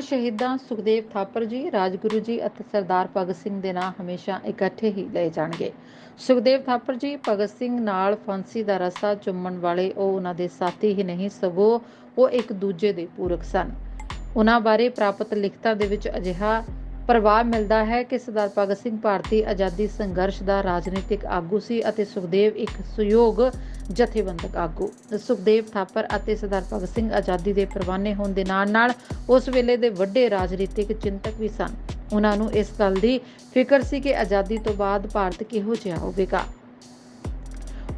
ਸ਼ਹੀਦਾਂ ਸੁਖਦੇਵ ਥਾਪਰ ਜੀ, ਰਾਜਗੁਰੂ ਜੀ ਅਤੇ ਸਰਦਾਰ ਭਗਤ ਸਿੰਘ ਦੇ ਨਾਂ ਹਮੇਸ਼ਾ ਇਕੱਠੇ ਹੀ ਲਏ ਜਾਣਗੇ। ਸੁਖਦੇਵ ਥਾਪਰ ਜੀ, ਭਗਤ ਸਿੰਘ ਨਾਲ ਫਾਂਸੀ ਦਾ ਰਸਾ ਚੁੰਮਣ ਵਾਲੇ ਉਹ ਉਹਨਾਂ ਦੇ ਸਾਥੀ ਹੀ ਨਹੀਂ, ਸਗੋਂ ਉਹ ਇੱਕ ਦੂਜੇ ਦੇ ਪੂਰਕ ਸਨ। ਉਹਨਾਂ ਬਾਰੇ ਪ੍ਰਾਪਤ ਲਿਖਤਾਂ ਦੇ ਵਿੱਚ ਅਜਿਹਾ ਪ੍ਰਭਾਵ ਮਿਲਦਾ ਹੈ ਕਿ ਸਰਦਾਰ ਭਗਤ ਸਿੰਘ ਭਾਰਤੀ ਆਜ਼ਾਦੀ ਸੰਘਰਸ਼ ਦਾ ਰਾਜਨੀਤਿਕ ਆਗੂ ਸੀ ਅਤੇ ਸੁਖਦੇਵ ਇੱਕ ਸੁਯੋਗ ਜਥੇਬੰਦਕ ਆਗੂ। ਸੁਖਦੇਵ ਥਾਪਰ ਅਤੇ ਸਰਦਾਰ ਭਗਤ ਸਿੰਘ ਆਜ਼ਾਦੀ ਦੇ ਪ੍ਰਵਾਨੇ ਹੋਣ ਦੇ ਨਾਲ ਨਾਲ ਉਸ ਵੇਲੇ ਦੇ ਵੱਡੇ ਰਾਜਨੀਤਿਕ ਚਿੰਤਕ ਵੀ ਸਨ। ਉਹਨਾਂ ਨੂੰ ਇਸ ਗੱਲ ਦੀ ਫਿਕਰ ਸੀ ਕਿ ਆਜ਼ਾਦੀ ਤੋਂ ਬਾਅਦ ਭਾਰਤ ਕਿਹੋ ਜਿਹਾ ਹੋਵੇਗਾ।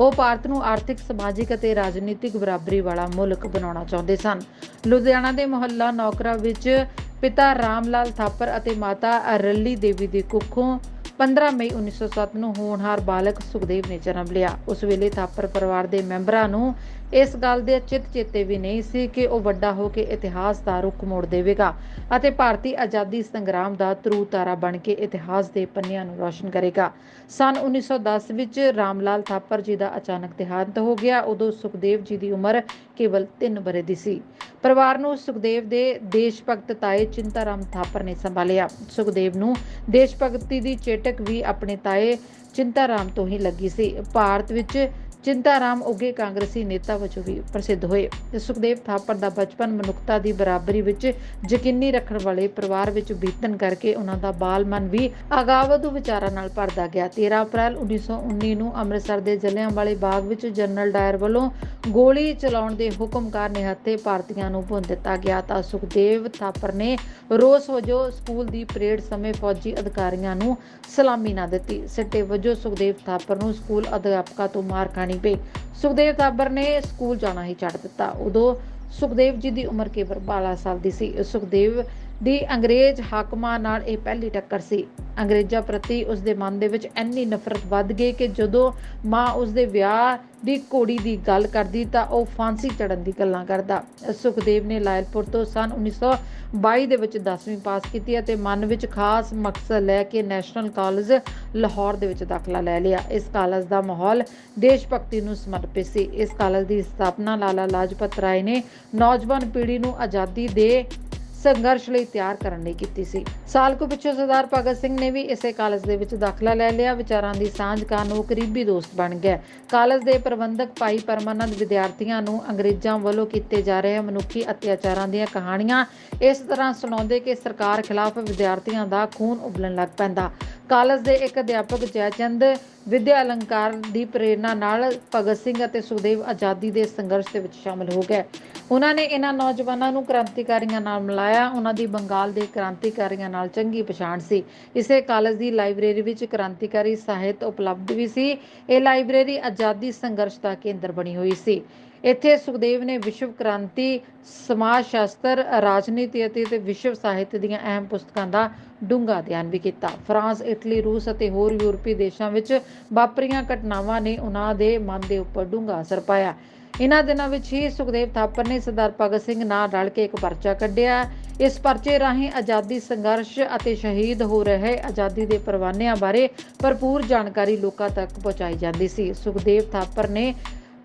ਉਹ ਭਾਰਤ ਨੂੰ ਆਰਥਿਕ, ਸਮਾਜਿਕ ਅਤੇ ਰਾਜਨੀਤਿਕ ਬਰਾਬਰੀ ਵਾਲਾ ਮੁਲਕ ਬਣਾਉਣਾ ਚਾਹੁੰਦੇ ਸਨ। ਲੁਧਿਆਣਾ ਦੇ ਮੁਹੱਲਾ ਨੌਕਰਾ ਵਿੱਚ ਪਿਤਾ ਰਾਮ ਲਾਲ ਥਾਪਰ ਅਤੇ ਮਾਤਾ ਰੱਲੀ ਦੇਵੀ ਦੇ ਕੁੱਖੋਂ 15 ਮਈ 1907 ਨੂੰ ਹੋਣਹਾਰ ਬਾਲਕ ਸੁਖਦੇਵ ਨੇ ਜਨਮ ਲਿਆ। ਉਸ ਵੇਲੇ ਥਾਪਰ ਪਰਿਵਾਰ ਦੇ ਮੈਂਬਰਾਂ ਨੂੰ ਇਸ ਗੱਲ ਦੇ ਚਿਤ ਚੇਤੇ ਵੀ ਨਹੀਂ ਸੀ ਕਿ ਉਹ ਵੱਡਾ ਹੋ ਕੇ ਇਤਿਹਾਸ ਦਾ ਰੁਖ ਮੋੜ ਦੇਵੇਗਾ ਅਤੇ ਭਾਰਤੀ ਆਜ਼ਾਦੀ ਸੰਗਰਾਮ ਦਾ ਤਰੂ ਤਾਰਾ ਬਣ ਕੇ ਇਤਿਹਾਸ ਦੇ ਪੰਨਿਆਂ ਨੂੰ ਰੌਸ਼ਨ ਕਰੇਗਾ। ਸਨ 1910 ਵਿੱਚ ਰਾਮ ਲਾਲ ਥਾਪਰ ਜੀ ਦਾ ਅਚਾਨਕ ਦੇਹਾਂਤ ਹੋ ਗਿਆ। ਉਦੋਂ ਸੁਖਦੇਵ ਜੀ ਦੀ ਉਮਰ ਕੇਵਲ 3 ਬਰੇ ਦੀ ਸੀ। ਪਰਿਵਾਰ ਨੂੰ ਸੁਖਦੇਵ ਦੇ ਦੇਸ਼ ਭਗਤ ਤਾਏ ਚਿੰਤਾਰਾਮ ਥਾਪਰ ਨੇ ਸੰਭਾਲਿਆ। ਸੁਖਦੇਵ ਨੂੰ ਦੇਸ਼ ਭਗਤੀ ਦੀ ਚੇਟਕ ਵੀ ਆਪਣੇ ਤਾਏ ਚਿੰਤਾਰਾਮ ਤੋਂ ਹੀ ਲੱਗੀ ਸੀ। ਭਾਰਤ ਵਿੱਚ ਚਿੰਤਾਰਾਮ ਉੱਗੇ ਕਾਂਗਰਸੀ ਨੇਤਾ ਵਜੋਂ ਵੀ ਪ੍ਰਸਿੱਧ ਹੋਏ। ਤੇ ਸੁਖਦੇਵ ਥਾਪਰ ਦਾ ਬਚਪਨ ਮਨੁੱਖਤਾ ਦੀ ਬਰਾਬਰੀ ਵਿੱਚ ਯਕੀਨੀ ਰੱਖਣ ਵਾਲੇ ਪਰਿਵਾਰ ਵਿੱਚ ਬੀਤਣ ਕਰਕੇ ਉਹਨਾਂ ਦਾ ਬਾਲ ਮਨ ਵੀ ਅਗਾਵਧੂ ਵਿਚਾਰਾਂ ਨਾਲ ਭਰਦਾ ਗਿਆ। 13 ਅਪ੍ਰੈਲ 1919 ਨੂੰ ਅੰਮ੍ਰਿਤਸਰ ਦੇ ਜਲਿਆਂਵਾਲੇ ਬਾਗ ਵਿੱਚ ਜਨਰਲ ਡਾਇਰ ਵੱਲੋਂ ਗੋਲੀ ਚਲਾਉਣ ਦੇ ਹੁਕਮ ਕਾਰਨ ਨਿਹੱਥੇ ਭਾਰਤੀਆਂ ਨੂੰ ਭੁੰਨ ਦਿੱਤਾ ਗਿਆ ਤਾਂ ਸੁਖਦੇਵ ਥਾਪਰ ਨੇ ਰੋਸ ਵਜੋਂ ਸਕੂਲ ਦੀ ਪਰੇਡ ਸਮੇਂ ਫੌਜੀ ਅਧਿਕਾਰੀਆਂ ਨੂੰ ਸਲਾਮੀ ਨਾ ਦਿੱਤੀ। ਸਿੱਟੇ ਵਜੋਂ ਸੁਖਦੇਵ ਥਾਪਰ ਨੂੰ ਸਕੂਲ ਅਧਿਆਪਕਾਂ ਤੋਂ ਮਾਰ ਖਾਣੀ ਪਈ। ਸੁਖਦੇਵ ਦਾਬਰ ਨੇ ਸਕੂਲ ਜਾਣਾ ਹੀ ਛੱਡ ਦਿੱਤਾ। ਉਦੋਂ ਸੁਖਦੇਵ ਜੀ ਦੀ ਉਮਰ ਕੇਵਲ 12 ਸਾਲ ਦੀ ਸੀ। ਸੁਖਦੇਵ ਦੀ ਅੰਗਰੇਜ਼ ਹਾਕਮਾਂ ਨਾਲ ਇਹ ਪਹਿਲੀ ਟੱਕਰ ਸੀ। ਅੰਗਰੇਜ਼ਾਂ ਪ੍ਰਤੀ ਉਸ ਦੇ ਮਨ ਦੇ ਵਿੱਚ ਇੰਨੀ ਨਫ਼ਰਤ ਵੱਧ ਗਈ ਕਿ ਜਦੋਂ ਮਾਂ ਉਸ ਦੇ ਵਿਆਹ ਦੀ ਕੋੜੀ ਦੀ ਗੱਲ ਕਰਦੀ ਤਾਂ ਉਹ ਫਾਂਸੀ ਚੜਨ ਦੀ ਗੱਲਾਂ ਕਰਦਾ। ਸੁਖਦੇਵ ਨੇ ਲਾਇਲਪੁਰ ਤੋਂ ਸਨ 1922 ਦੇ ਵਿੱਚ 10ਵੀਂ ਪਾਸ ਕੀਤੀ ਅਤੇ ਮਨ ਵਿੱਚ ਖਾਸ ਮਕਸਦ ਲੈ ਕੇ ਨੈਸ਼ਨਲ ਕਾਲਜ ਲਾਹੌਰ ਦੇ ਵਿੱਚ ਦਾਖਲਾ ਲੈ ਲਿਆ। ਇਸ ਕਾਲਜ ਦਾ ਮਾਹੌਲ ਦੇਸ਼ ਭਗਤੀ ਨੂੰ ਸਮਰਪਿਤ ਸੀ। ਇਸ ਕਾਲਜ ਦੀ ਸਥਾਪਨਾ ਲਾਲਾ ਲਾਜਪਤ ਰਾਏ ਨੇ ਨੌਜਵਾਨ ਪੀੜ੍ਹੀ ਨੂੰ ਆਜ਼ਾਦੀ ਦੇ ਸੰਘਰਸ਼ ਲਈ ਤਿਆਰ ਕਰਨ ਲਈ ਕੀਤੀ ਸੀ। ਸਾਲ ਕੁ ਪਿੱਛੋਂ ਸਰਦਾਰ ਭਗਤ ਸਿੰਘ ਨੇ ਵੀ ਇਸੇ ਕਾਲਜ ਦੇ ਵਿੱਚ ਦਾਖਲਾ ਲੈ ਲਿਆ। ਵਿਚਾਰਾਂ ਦੀ ਸਾਂਝ ਕਾਰਨ ਉਹ ਕਰੀਬੀ ਦੋਸਤ ਬਣ ਗਿਆ ਕਾਲਜ ਦੇ ਪ੍ਰਬੰਧਕ ਭਾਈ ਪਰਮਾਨੰਦ ਵਿਦਿਆਰਥੀਆਂ ਨੂੰ ਅੰਗਰੇਜ਼ਾਂ ਵੱਲੋਂ ਕੀਤੇ ਜਾ ਰਹੇ ਮਨੁੱਖੀ ਅਤਿਆਚਾਰਾਂ ਦੀਆਂ ਕਹਾਣੀਆਂ ਇਸ ਤਰ੍ਹਾਂ ਸੁਣਾਉਂਦੇ ਕਿ ਸਰਕਾਰ ਖਿਲਾਫ ਵਿਦਿਆਰਥੀਆਂ ਦਾ ਖੂਨ ਉਬਲਣ ਲੱਗ ਪੈਂਦਾ। ਕਾਲਜ ਦੇ ਇੱਕ ਅਧਿਆਪਕ ਜੈਚੰਦ ਵਿਦਿਆ ਅਲੰਕਾਰ ਦੀ ਪ੍ਰੇਰਣਾ ਨਾਲ ਭਗਤ ਸਿੰਘ ਅਤੇ ਸੁਖਦੇਵ ਆਜ਼ਾਦੀ ਦੇ ਸੰਘਰਸ਼ ਦੇ ਵਿੱਚ ਸ਼ਾਮਲ ਹੋ ਗਏ। ਉਹਨਾਂ ਨੇ ਇਹਨਾਂ ਨੌਜਵਾਨਾਂ ਨੂੰ ਕ੍ਰਾਂਤੀਕਾਰੀਆਂ ਨਾਲ ਮਿਲਾਇਆ। ਉਹਨਾਂ ਦੀ ਬੰਗਾਲ ਦੇ ਕ੍ਰਾਂਤੀਕਾਰੀਆਂ ਨਾਲ ਚੰਗੀ ਪਛਾਣ ਸੀ। ਇਸੇ ਕਾਲਜ ਦੀ ਲਾਇਬ੍ਰੇਰੀ ਵਿੱਚ ਕ੍ਰਾਂਤੀਕਾਰੀ ਸਾਹਿਤ ਉਪਲਬਧ ਵੀ ਸੀ। ਇਹ ਲਾਇਬ੍ਰੇਰੀ ਆਜ਼ਾਦੀ ਸੰਘਰਸ਼ ਦਾ ਕੇਂਦਰ ਬਣੀ ਹੋਈ ਸੀ। ਇੱਥੇ ਸੁਖਦੇਵ ਨੇ ਵਿਸ਼ਵ ਕ੍ਰਾਂਤੀ, ਸਮਾਜ ਸ਼ਾਸਤਰ, ਰਾਜਨੀਤੀ ਅਤੇ ਵਿਸ਼ਵ ਸਾਹਿਤ ਦੀਆਂ ਅਹਿਮ ਪੁਸਤਕਾਂ ਦਾ ਡੂੰਘਾ ਅਧਿਐਨ ਵੀ ਕੀਤਾ। ਫਰਾਂਸ, ਇਟਲੀ, ਰੂਸ ਅਤੇ ਹੋਰ ਯੂਰਪੀ ਦੇਸ਼ਾਂ ਵਿੱਚ ਵਾਪਰੀਆਂ ਘਟਨਾਵਾਂ ਨੇ ਉਹਨਾਂ ਦੇ ਮਨ ਦੇ ਉੱਪਰ ਡੂੰਘਾ ਅਸਰ ਪਾਇਆ। ਇਹਨਾਂ ਦਿਨਾਂ ਵਿੱਚ ਹੀ ਸੁਖਦੇਵ ਥਾਪਰ ਨੇ ਸਰਦਾਰ ਭਗਤ ਸਿੰਘ ਨਾਲ ਰਲ ਕੇ ਇੱਕ ਪਰਚਾ ਕੱਢਿਆ। ਇਸ ਪਰਚੇ ਰਾਹੀਂ ਆਜ਼ਾਦੀ ਸੰਘਰਸ਼ ਅਤੇ ਸ਼ਹੀਦ ਹੋ ਰਹੇ ਆਜ਼ਾਦੀ ਦੇ ਪਰਵਾਨਿਆਂ ਬਾਰੇ ਭਰਪੂਰ ਜਾਣਕਾਰੀ ਲੋਕਾਂ ਤੱਕ ਪਹੁੰਚਾਈ ਜਾਂਦੀ ਸੀ। ਸੁਖਦੇਵ ਥਾਪਰ ਨੇ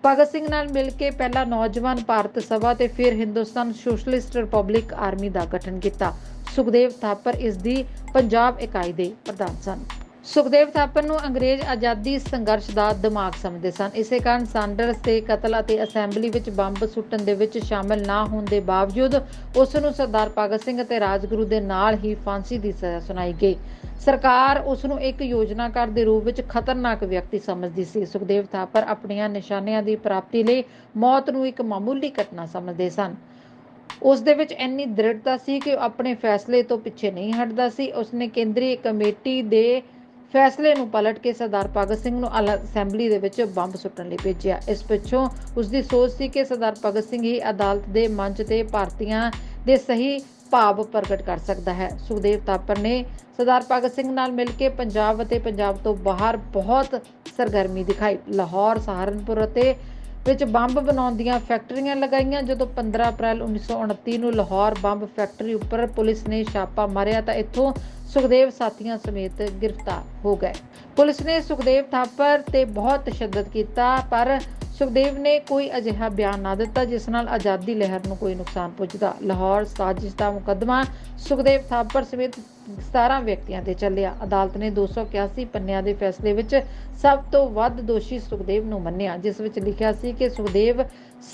ਭਗਤ ਸਿੰਘ ਨਾਲ ਮਿਲ ਕੇ ਪਹਿਲਾ ਨੌਜਵਾਨ ਭਾਰਤ ਸਭਾ ਤੇ ਫਿਰ ਹਿੰਦੁਸਤਾਨ ਸੋਸ਼ਲਿਸਟ ਰਿਪਬਲਿਕ ਆਰਮੀ ਦਾ ਗਠਨ ਕੀਤਾ। ਸੁਖਦੇਵ ਥਾਪਰ ਇਸ ਦੀ ਪੰਜਾਬ ਇਕਾਈ ਦੇ ਪ੍ਰਧਾਨ ਸਨ। ਸੁਖਦੇਵ ਥਾਪਰ ਨੂੰ ਅੰਗਰੇਜ਼ ਆਜ਼ਾਦੀ ਸੰਘਰਸ਼ ਦਾ ਦਿਮਾਗ ਸਮਝਦੇ ਸਨ। ਇਸੇ ਕਾਰਨ ਸਾਂਡਰਸ ਦੇ ਕਤਲ ਅਤੇ ਅਸੈਂਬਲੀ ਵਿੱਚ ਬੰਬ ਸੁੱਟਣ ਦੇ ਵਿੱਚ ਸ਼ਾਮਲ ਨਾ ਹੋਣ ਦੇ ਬਾਵਜੂਦ ਉਸ ਨੂੰ ਸਰਦਾਰ ਭਗਤ ਸਿੰਘ ਅਤੇ ਰਾਜਗੁਰੂ ਦੇ ਨਾਲ ਹੀ ਫਾਂਸੀ ਦੀ ਸਜ਼ਾ ਸੁਣਾਈ ਗਈ। ਸਰਕਾਰ ਉਸ ਨੂੰ ਇੱਕ ਯੋਜਨਾਕਾਰ ਦੇ ਰੂਪ ਵਿੱਚ ਖਤਰਨਾਕ ਵਿਅਕਤੀ ਸਮਝਦੀ ਸੀ। ਸੁਖਦੇਵ ਥਾਪਰ ਆਪਣੀਆਂ ਨਿਸ਼ਾਨਿਆਂ ਦੀ ਪ੍ਰਾਪਤੀ ਲਈ ਮੌਤ ਨੂੰ ਇੱਕ ਮਾਮੂਲੀ ਘਟਨਾ ਸਮਝਦੇ ਸਨ। ਉਸ ਦੇ ਵਿੱਚ ਇੰਨੀ ਦ੍ਰਿੜਤਾ ਸੀ ਕਿ ਉਹ ਆਪਣੇ ਫੈਸਲੇ ਤੋਂ ਪਿੱਛੇ ਨਹੀਂ ਹਟਦਾ ਸੀ। ਉਸਨੇ ਕੇਂਦਰੀ ਕਮੇਟੀ ਦੇ ਫੈਸਲੇ ਨੂੰ ਪਲਟ ਕੇ ਸਰਦਾਰ ਭਗਤ ਸਿੰਘ ਨੂੰ ਅਲ- ਅਸੈਂਬਲੀ ਦੇ ਵਿੱਚ ਬੰਬ ਸੁੱਟਣ ਲਈ ਭੇਜਿਆ। ਇਸ ਪਿੱਛੋਂ ਉਸ ਦੀ ਸੋਚ ਸੀ ਕਿ ਸਰਦਾਰ ਭਗਤ ਸਿੰਘ ਹੀ ਅਦਾਲਤ ਦੇ ਮੰਚ ਤੇ ਭਾਰਤੀਆਂ ਦੇ ਸਹੀ ਭਾਵ ਪ੍ਰਗਟ ਕਰ ਸਕਦਾ ਹੈ। ਸੁਖਦੇਵ ਥਾਪਰ ਨੇ ਸਰਦਾਰ ਭਗਤ ਸਿੰਘ ਨਾਲ ਮਿਲ ਕੇ ਪੰਜਾਬ ਅਤੇ ਪੰਜਾਬ ਤੋਂ ਬਾਹਰ ਬਹੁਤ ਸਰਗਰਮੀ ਦਿਖਾਈ। ਲਾਹੌਰ, ਸਹਾਰਨਪੁਰ ਅਤੇ ਵਿੱਚ ਬੰਬ ਬਣਾਉਣ ਦੀਆਂ ਫੈਕਟਰੀਆਂ ਲਗਾਈਆਂ। ਜਦੋਂ 15 ਅਪ੍ਰੈਲ 1929 ਨੂੰ ਲਾਹੌਰ ਬੰਬ ਫੈਕਟਰੀ ਉੱਪਰ ਪੁਲਿਸ ਨੇ ਛਾਪਾ ਮਾਰਿਆ ਤਾਂ ਇੱਥੋਂ ਸੁਖਦੇਵ ਸਾਥੀਆਂ ਸਮੇਤ ਗ੍ਰਿਫਤਾਰ ਹੋ ਗਏ। ਪੁਲਿਸ ਨੇ ਸੁਖਦੇਵ ਥਾਪਰ ਤੇ ਬਹੁਤ ਤਸ਼ੱਦਦ ਕੀਤਾ, ਪਰ ਸੁਖਦੇਵ ਨੇ ਕੋਈ ਅਜਿਹਾ ਬਿਆਨ ਨਾ ਦਿੱਤਾ, ਜਿਸ ਨਾਲ ਆਜ਼ਾਦੀ ਲਹਿਰ ਨੂੰ ਕੋਈ ਨੁਕਸਾਨ ਪਹੁੰਚਦਾ ਲਾਹੌਰ ਸਾਜ਼ਿਸ਼ ਦਾ ਮੁਕੱਦਮਾ ਸੁਖਦੇਵ ਥਾਪਰ ਸਮੇਤ 17 ਵਿਅਕਤੀਆਂ ਤੇ ਚੱਲਿਆ। ਅਦਾਲਤ ਨੇ 281 ਪੰਨਿਆਂ ਦੇ ਫੈਸਲੇ ਵਿੱਚ ਸਭ ਤੋਂ ਵੱਧ ਦੋਸ਼ੀ ਸੁਖਦੇਵ ਨੂੰ ਮੰਨਿਆ, ਜਿਸ ਵਿੱਚ ਲਿਖਿਆ ਸੀ ਕਿ ਸੁਖਦੇਵ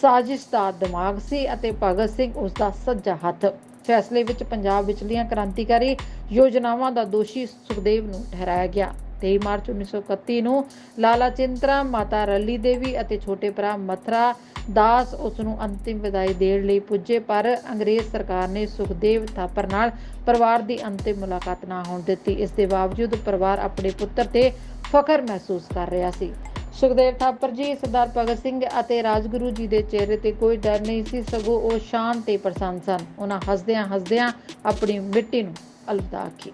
ਸਾਜ਼ਿਸ਼ ਦਾ ਦਿਮਾਗ ਸੀ ਅਤੇ ਭਗਤ ਸਿੰਘ ਉਸ ਦਾ ਸੱਜਾ ਹੱਥ ਫੈਸਲੇ ਵਿੱਚ ਪੰਜਾਬ ਵਿਚਲੀਆਂ ਕ੍ਰਾਂਤੀਕਾਰੀ ਯੋਜਨਾਵਾਂ ਦਾ ਦੋਸ਼ੀ ਸੁਖਦੇਵ ਨੂੰ ਠਹਿਰਾਇਆ ਗਿਆ। 23 ਮਾਰਚ 1931 ਨੂੰ ਲਾਲਾ ਚਿੰਤਰਾ, ਮਾਤਾ ਰੱਲੀ ਦੇਵੀ ਅਤੇ ਛੋਟੇ ਭਰਾ ਮਥਰਾ ਦਾਸ ਉਸ ਨੂੰ ਅੰਤਿਮ ਵਿਦਾਈ ਦੇਣ ਲਈ ਪੁੱਜੇ, ਪਰ ਅੰਗਰੇਜ਼ ਸਰਕਾਰ ਨੇ ਸੁਖਦੇਵ ਥਾਪਰ ਨਾਲ ਪਰਿਵਾਰ ਦੀ ਅੰਤਿਮ ਮੁਲਾਕਾਤ ਨਾ ਹੋਣ ਦਿੱਤੀ। ਇਸ ਦੇ ਬਾਵਜੂਦ ਪਰਿਵਾਰ ਆਪਣੇ ਪੁੱਤਰ ਤੇ ਫਖਰ ਮਹਿਸੂਸ ਕਰ ਰਿਹਾ ਸੀ। ਸੁਖਦੇਵ ਥਾਪਰ ਜੀ, ਸਰਦਾਰ ਭਗਤ ਸਿੰਘ ਅਤੇ ਰਾਜਗੁਰੂ ਜੀ ਦੇ ਚਿਹਰੇ ਤੇ ਕੋਈ ਡਰ ਨਹੀਂ ਸੀ, ਸਗੋਂ ਉਹ ਸ਼ਾਨ ਤੇ ਪ੍ਰਸੰਨ ਸਨ। ਉਹਨਾਂ ਹੱਸਦਿਆਂ ਹੱਸਦਿਆਂ ਆਪਣੀ ਮਿੱਟੀ ਨੂੰ ਅਲਵਿਦਾ ਆਖੀ।